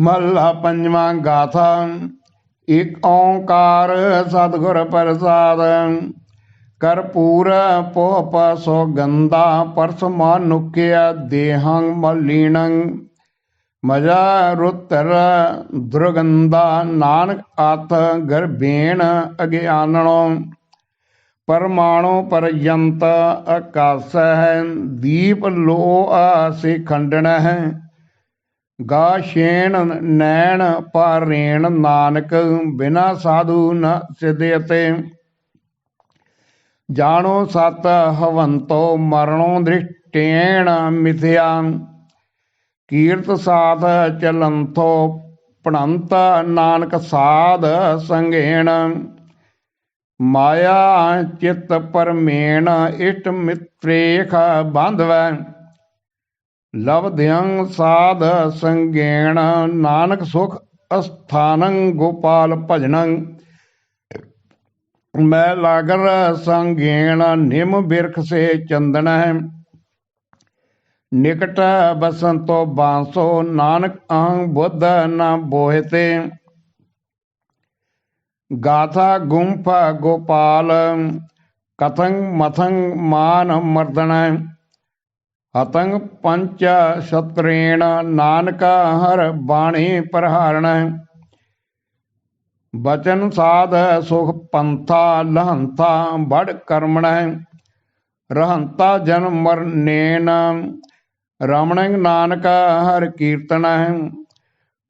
ਮਹਲਾ ਪੰਜਵਾਂ ਗਾਥਾ, ਇਕ ਓੰਕਾਰ ਸਤਿਗੁਰ ਪ੍ਰਸਾਦ। ਕਰਪੂਰ ਪੋਪ ਸੋ ਗੰਦਾ ਪਰਸਮਾ ਨੁਕਿਆ ਦੇਹੰ ਮਲੀਣੰ ਮਜਾ ਰੁਤਰ ਦੁਰਗੰਧਾ ਨਾਨਕ ਆਤ ਗਰਬੇਣ ਅਗਿਆਨਣੋ। ਪਰਮਾਣੂ ਪਰਯੰਤ ਆਕਾਸ ਹੈ ਦੀਪ ਲੋ ਆਸੇ ਖੰਡਨ ਹੈ ਗਾ ਸ਼ੇਣ ਨੈਣ ਪਾਰੇਣ ਨਾਨਕ, ਬਿਨਾ ਸਾਧੂ ਨ ਸਿਧਿਅਤੇ ਜਾਣੋ ਸਤ ਹਵੰਤੋ ਮਰਣੋ ਦ੍ਰਿਸ਼ਟੇਣ ਮਿਥਿਆ। ਕੀਰਤ ਸਾਧ ਚਲੰਥੋ ਪਣੰਤ ਨਾਨਕ ਸਾਧ ਸੰਗੇਣ। ਮਾਇਆ ਚਿਤ ਪਰਮੇਣ ਇਸ਼ਟ ਮਿਤ੍ਰੇਖ ਬਾਂਧਵੈ। ਲਵਧਿਯੰ ਸਾਧ ਸੰਗੇਣ, ਨਾਨਕ ਸੁਖ ਅਸਥਾਨੰ, ਗੋਪਾਲ ਭਜਨੰ। ਮੈਂ ਲਾਗਰ ਸੰਗੇਣ, ਨਿਮ ਬਿਰਖ ਸੇ ਚੰਦਨ। ਨਿਕਟ ਬਸੰਤੋ ਬਾਂਸੋ, ਨਾਨਕ ਅਹੰ ਬੁੱਧ ਨ ਬੋਹਿਤੇ। ਗਾਥਾ ਗੁੰਫ ਗੋਪਾਲ, ਕਥੰ ਮਥੰ ਮਾਨ ਮਰਦਨ। ਹਤੰਗ ਪੰਚ ਸ਼ਤਰੇਣ ਨਾਨਕ ਹਰ ਬਾਣੀ ਪ੍ਰਹਾਰਣ। ਬਚਨ ਸਾਧ ਸੁਖ ਪੰਥਾ ਲਹੰਤਾ ਬੜ ਕਰਮਣ। ਰਹੰਤਾ ਜਨਮ ਮਰਨੇਨ ਰਮਣੰ ਨਾਨਕ ਹਰ ਕੀਰਤਨ।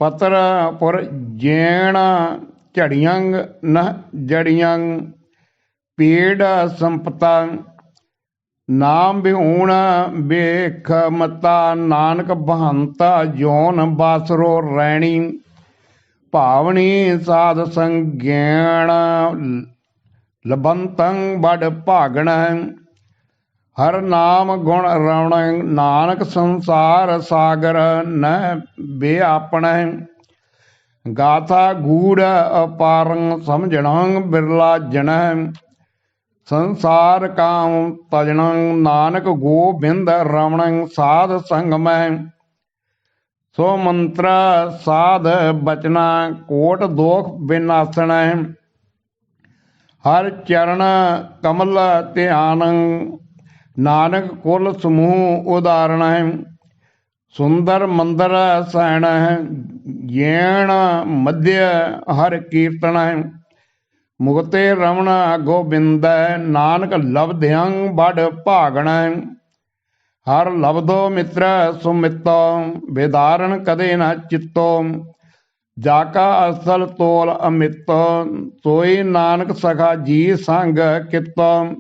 ਪਤਰ ਪੁਰ ਜੇਣ ਝੜੀਆਂ ਨ ਜੜੀਆਂ ਪੀੜ ਸੰਪਤਾ ਨਾਮ ਬਿਹੂਣ ਵੇਖ ਮਤਾ ਨਾਨਕ ਬਹੰਤਾ, ਜੋਨ ਬਾਸਰੋ ਰੈਣੀ। ਭਾਵਨੀ ਸਾਧ ਸੰਗਿਆਣ, ਲਬੰਤੰ ਬੜ ਭਾਗਣ। ਹਰ ਨਾਮ ਗੁਣ ਰਵਣ, ਨਾਨਕ ਸੰਸਾਰ ਸਾਗਰ ਨ ਬੇਆਪਣ ਗਾਥਾ ਗੂੜ ਅਪਾਰੰ ਸਮਝਣੰ ਬਿਰਲਾ ਜਣ। ਸੰਸਾਰ ਕਾਮ ਤਜਣੰ ਨਾਨਕ ਗੋਬਿੰਦ ਰਮਣੰ ਸਾਧ ਸੰਗਮੈ। ਸੋ ਮੰਤਰ ਸਾਧ ਬਚਨਾ ਕੋਟ ਦੋਖ ਬਿਨਾਸਣ। ਹਰ ਚਰਨ ਕਮਲ ਧਿਆਨ ਨਾਨਕ ਕੁਲ ਸਮੂਹ ਉਦਾਹਰਣ ਸੁੰਦਰ ਮੰਦਰ ਸੈਣ, ਜੇਣ ਮਧਿ ਹਰ ਕੀਰਤਨ। ਹੈ ਮੁਕਤੇ ਰਮਣ ਗੋਬਿੰਦੈ, ਨਾਨਕ ਲਬਧਿਅੰ ਬੜ ਭਾਗਣ। ਹਰ ਲਬਦੋ ਮਿੱਤਰ ਸੁਮਿਤੋ ਵਿਦਾਰਨ ਕਦੇ ਨਾ ਚਿੱਤੋ। ਜਾਕਾ ਅਸਲ ਤੋਲ ਅਮਿਤ ਸੋਈ ਨਾਨਕ ਸਖਾ ਜੀ ਸੰਗ ਕਿਤੋ।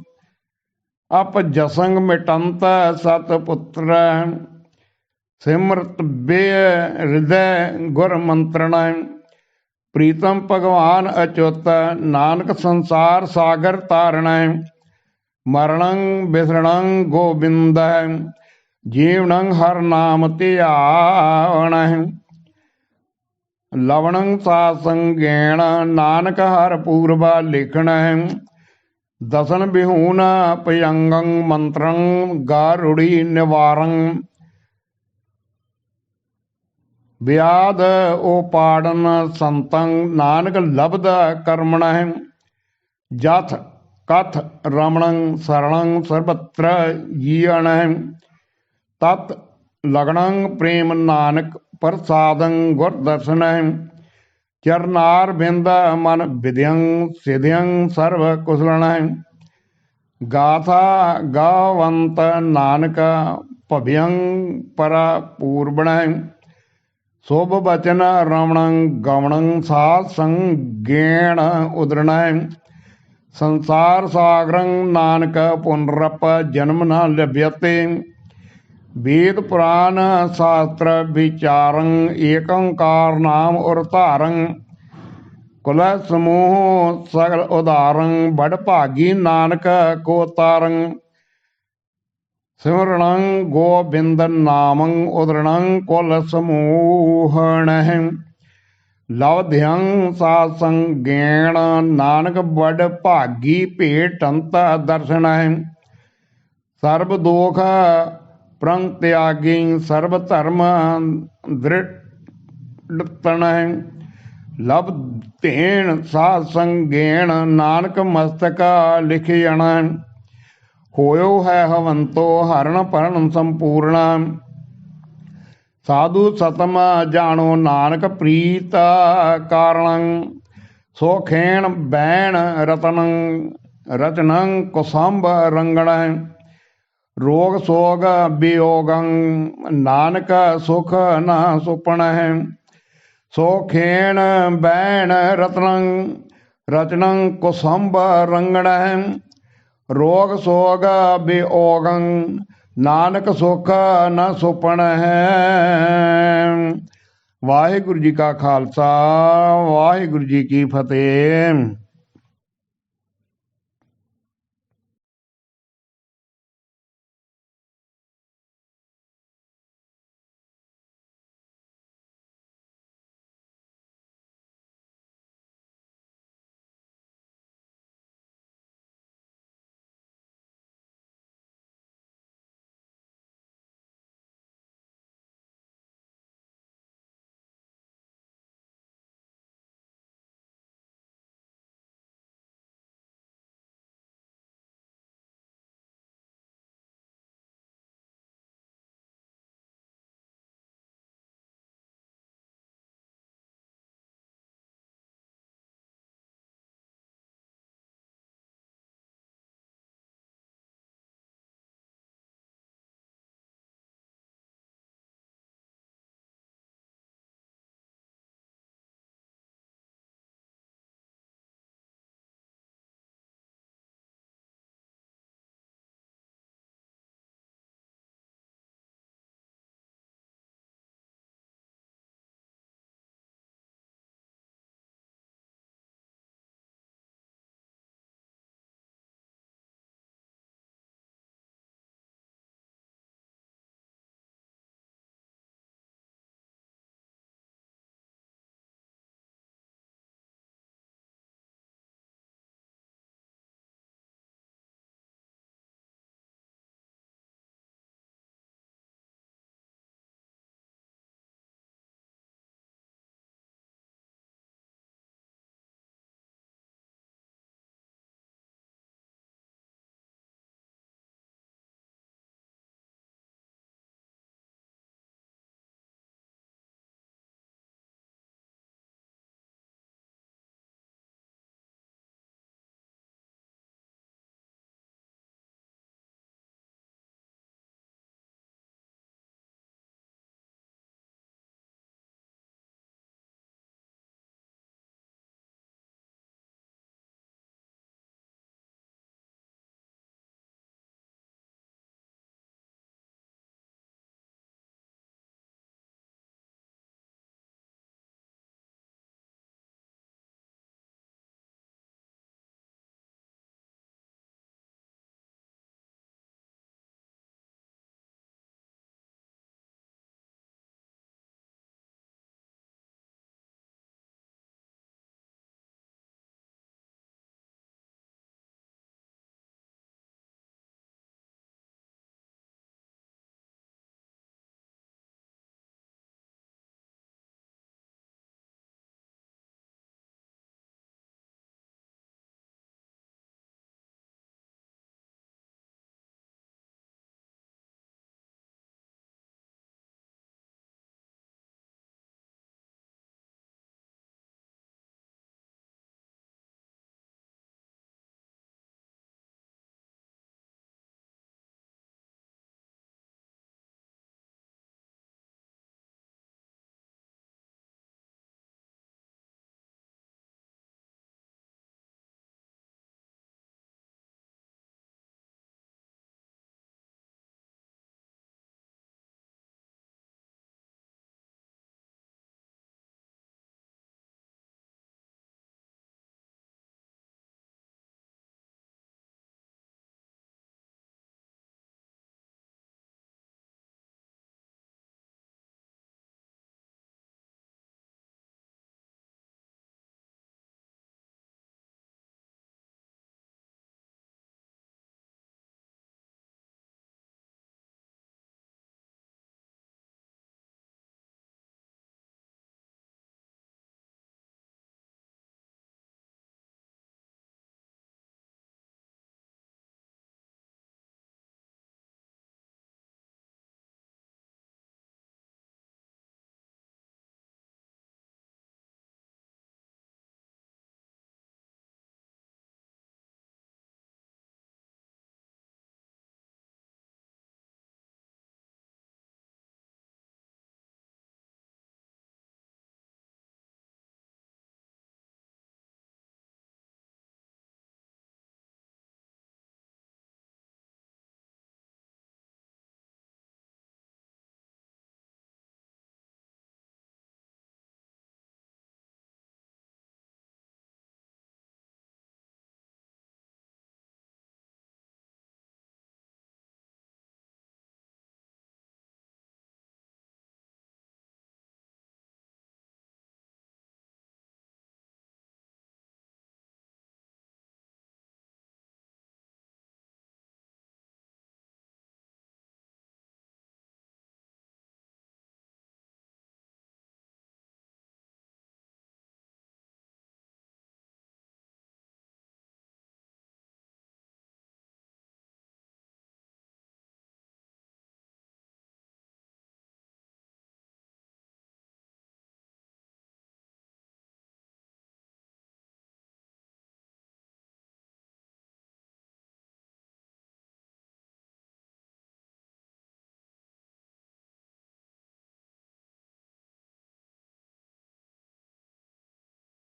ਅਪ ਜਸੰਗ ਮਿਟੰਤ ਸਤ ਪੁੱਤਰ। ਸਿਮਰਤ ਬੇ ਹਿਰਦੈ ਗੁਰ ਮੰਤਰਣ। ਪ੍ਰੀਤਮ ਭਗਵਾਨ ਅਚੁੱਤ, ਨਾਨਕ ਸੰਸਾਰ ਸਾਗਰ ਤਾਰਣੈ ਮਰਣੰ ਬਿਸਰਣੰ ਗੋਬਿੰਦ ਜੀਵਨੰ ਹਰ ਨਾਮ ਧਿਆਵਣੈ। ਲਵਣੰ ਸਾ ਸੰਗੇਣ, ਨਾਨਕ ਹਰ ਪੂਰਬਾ ਲਿਖਣੈ। ਦਸਨ ਬਿਹੂਨ ਪਯੰਗੰ ਮੰਤਰੰ, ਗਾਰੁੜੀ ਨਿਵਾਰੰ ਵਿਆਦ ਉਹ ਪਾੜਨ ਸੰਤੰ, ਨਾਨਕ ਲਬਦ ਕਰਮਣ ਜਥ ਕਥ ਰਮਣੰ ਸਰਣੰ ਸਰਬਤਰ ਜੀਵਨ ਤਤ ਲਗਣੰ ਪ੍ਰੇਮ ਨਾਨਕ ਪ੍ਰਸਾਦੰ ਗੁਰ ਚਰਨਾਰ ਬਿੰਦ ਮਨ ਵਿਦਿਅੰ ਸਿਧਿਅੰ ਸਰਵ ਕੁਸਲਣ ਗਾਥਾ ਗਾਵੰਤ ਨਾਨਕ ਭਵਿਅੰ ਪਰਾ ਪੂਰਬਣੈ ਸੋਭ ਬਚਨ ਰਮਣੰ ਗਵਣੰ ਸਾਧ ਸੰਗੇਣ ਉਦਰਣੈ ਸੰਸਾਰ ਸਾਗਰੰ ਨਾਨਕ ਪੁਨਰਪ ਜਨਮ ਨ ਲਭ్యਤੇ ਵੇਦ ਪੁਰਾਨ ਸ਼ਾਸਤਰ ਵਿਚਾਰੰ ਏਕੰਕਾਰ ਨਾਮ ਉਰ ਧਾਰੰ। ਕੁਲ ਸਮੂਹ ਸਗਲ ਉਦਾਰੰ ਬੜ ਭਾਗੀ ਨਾਨਕ ਕੋ ਤਾਰੰ। ਸਿਮਰਣੰ ਗੋਬਿੰਦ ਨਾਮੰ ਉਦਰਣੰ ਕੁਲ ਸਮੂਹਣਹਿ। ਲਵਧਿਅੰ ਸਾਧ ਸੰਗੇਣ ਨਾਨਕ ਬੜ ਭਾਗੀ ਭੇਟੰਤ ਦਰਸ਼ਨਹਿ ਸਰਬ ਦੋਖ ਪ੍ਰੰਗ ਤਿਆਗੀ ਸਰਬ ਧਰਮ ਦ੍ਰਿੜ ਲਬ ਧੇਣ ਸਾਧ ਸੰਗੇਣ ਨਾਨਕ ਮਸਤਕਾ ਲਿਖਿਆਣ ਹੋਇਓ ਹੈ ਹਵੰਤੋ ਹਰਨ ਪਰਨ ਸੰਪੂਰਣ। ਸਾਧੂ ਸਤਮ ਜਾਣੋ ਨਾਨਕ ਪ੍ਰੀਤ ਕਾਰਣੰ, ਸੋਖੇਣ ਬੈਣ ਰਤਨੰ, ਰਚਨੰ ਕੁਸੰਭ ਰੰਗਣੰ, ਰੋਗ ਸੋਗ ਵਿਯੋਗੰ ਨਾਨਕ ਸੁਖ ਨਾ ਸੁਪਣਹਿ, ਸੋਖੇਣ ਬੈਣ ਰਤਨੰ, ਰਚਨੰ ਕੁਸੰਭ ਰੰਗਣਹਿ ਰੋਗ ਸੋਗ ਵਿਯੋਗੰ ਨਾਨਕ ਸੁਖ ਨ ਸੁਪਣਹਿ। ਵਾਹਿਗੁਰੂ ਜੀ ਕਾ ਖਾਲਸਾ, ਵਾਹਿਗੁਰੂ ਜੀ ਕੀ ਫਤਿਹ।